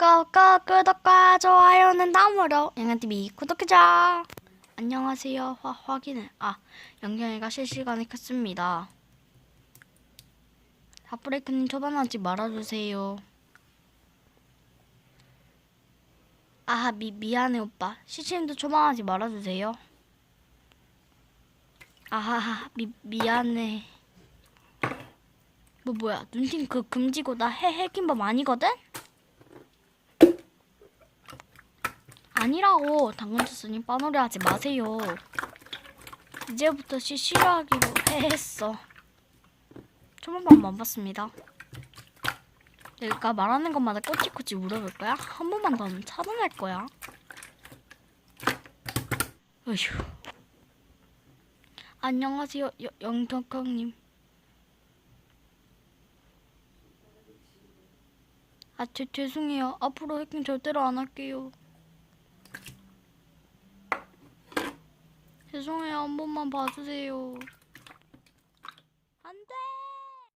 꼭꼭 구독과 좋아요는 다음으로 영현TV 구독해줘. 안녕하세요. 화, 확인을. 아, 영경이가 실시간에 켰습니다. 핫브레이크님 초반하지 말아주세요. 아, 미, 미안해, 오빠. 시치님도 초반하지 말아주세요. 아하하, 미, 미안해. 뭐, 뭐야. 눈팅 그 금지고 나 해, 해김범 아니거든? 아니라고. 당근 주스님 빠노리 하지 마세요. 이제부터 시, 싫어하기로 했어. 초반만 봤습니다. 내가 말하는 것마다 꼬치꼬치 물어볼 거야? 한 번만 더 하면 차단할 거야. 어휴. 안녕하세요, 여- 영경경님. 아, 죄, 죄송해요. 앞으로 해킹 절대로 안 할게요. 죄송해요. 한 번만 봐주세요.